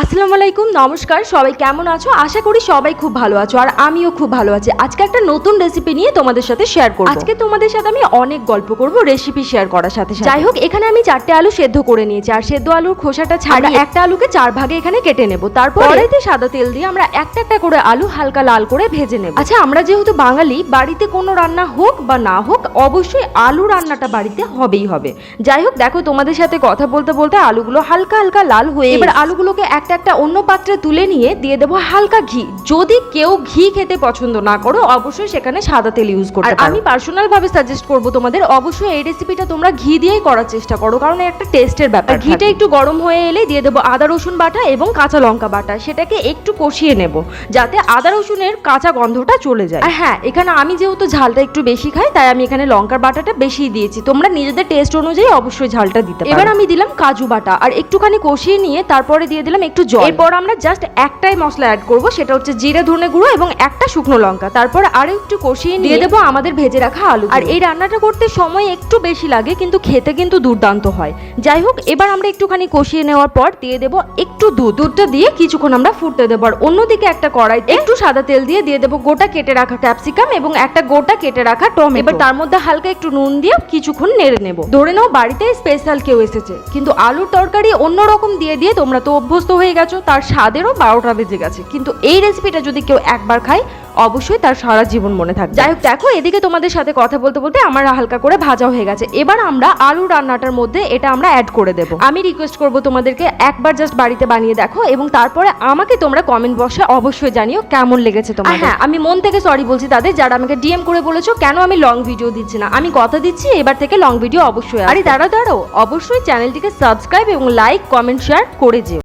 আসসালামু আলাইকুম নমস্কার। সবাই কেমন আছো? আশা করি সবাই খুব ভালো আছো আর আমিও খুব ভালো আছি। আজকে একটা নতুন রেসিপি নিয়ে তোমাদের সাথে শেয়ার করব। আজকে তোমাদের সাথে আমি অনেক গল্প করব রেসিপি শেয়ার করার সাথে সাথে। যাই হোক এখানে আমি চারটে আলু সেদ্ধ করে নিয়েছি। আর সেদ্ধ আলুর খোসাটা ছাড়া একটা আলুকে চার ভাগে এখানে কেটে নেব। তারপর কড়াইতে সাদা তেল দিয়ে আমরা একটা একটা করে আলু হালকা লাল করে ভেজে নেব। আচ্ছা আমরা যেহেতু বাঙালি বাড়িতে কোনো রান্না হোক বা না হোক অবশ্যই আলু রান্নাটা বাড়িতে হবেই হবে। যাই হোক দেখো তোমাদের সাথে কথা বলতে বলতে আলুগুলো হালকা হালকা লাল হয়ে এবার আলুগুলোকে একটা একটা অন্য পাত্রে তুলে নিয়ে দিয়ে দেবো হালকা ঘি। যদি কেউ ঘি খেতে পছন্দ না করো অবশ্যই সেখানে সাদা তেল ইউজ পারো। আমি পার্সোনাল ভাবে সাজেস্ট করব তোমাদের অবশ্যই এই রেসিপিটা তোমরা ঘি দিয়েই করার চেষ্টা করো কারণ একটা টেস্টের ব্যাপার। ঘিটা একটু গরম হয়ে এলে দিয়ে দেবো আদা রসুন বাটা এবং কাঁচা লঙ্কা বাটা। সেটাকে একটু কষিয়ে নেব যাতে আদা রসুনের কাঁচা গন্ধটা চলে যায়। আর হ্যাঁ এখানে আমি যেহেতু ঝালটা একটু বেশি খাই তাই আমি এখানে লঙ্কার বাটাটা বেশি দিয়েছি। তোমরা নিজেদের টেস্ট অনুযায়ী অবশ্যই ঝালটা দিতে এবার আমি দিলাম কাজু বাটা। আর একটুখানি কষিয়ে নিয়ে তারপরে দিয়ে দিলাম একটু জল। এরপর আমরা জাস্ট একটাই মশলা অ্যাড করব সেটা হচ্ছে জিরে ধনে গুঁড়ো এবং একটা শুকনো লঙ্কা। তারপর আরও একটু কষিয়ে দিয়ে দেবো আমাদের ভেজে রাখা আলু আর এই রান্নাটা করতে সময় একটু বেশি লাগে কিন্তু খেতে কিন্তু দুর্দান্ত হয়। যাই হোক এবার আমরা একটুখানি কষিয়ে নেওয়ার পর দিয়ে দেবো একটু দুধ। দুধটা দিয়ে কিছুক্ষণ আমরা ফুটতে দেবো। আর অন্যদিকে একটা কড়াইতে একটু সাদা তেল দিয়ে দিয়ে দেবো গোটা কেটে রাখা ক্যাপসিকাম এবং একটা গোটা কেটে রাখা টমেটো। এবার তার মধ্যে হালকা একটু নুন দিয়ে কিছুক্ষণ নেড়ে নেব। ধরে নাও বাড়িতে স্পেশাল কেউ এসেছে কিন্তু আলুর তরকারি অন্যরকম দিয়ে দিয়ে তোমরা তো অভ্যস্ত হয়ে গেছো তার স্বাদেরও বারোটা বেজে গেছে। কিন্তু এই রেসিপিটা যদি কেউ একবার খায় অবশ্যই তার সারা জীবন মনে থাকবে। যাই হোক দেখো এদিকে তোমাদের সাথে কথা বলতে বলতে আমার হালকা করে ভাজা হয়ে গেছে। এবার আমরা আলু রান্নাটার মধ্যে এটা আমরা অ্যাড করে দেব। আমি রিকোয়েস্ট করব তোমাদেরকে একবার জাস্ট বাড়িতে বানিয়ে দেখো এবং তারপরে আমাকে তোমরা কমেন্ট বক্সে অবশ্যই জানিও কেমন লেগেছে তোমার হ্যাঁ আমি মন থেকে সরি বলছি তাদের যারা আমাকে ডিএম করে বলেছ কেন আমি লং ভিডিও দিচ্ছি না? আমি কথা দিচ্ছি এবার থেকে লং ভিডিও অবশ্যই আরে দাঁড়াও দাঁড়াও অবশ্যই চ্যানেলটিকে সাবস্ক্রাইব এবং লাইক কমেন্ট শেয়ার করে যেও।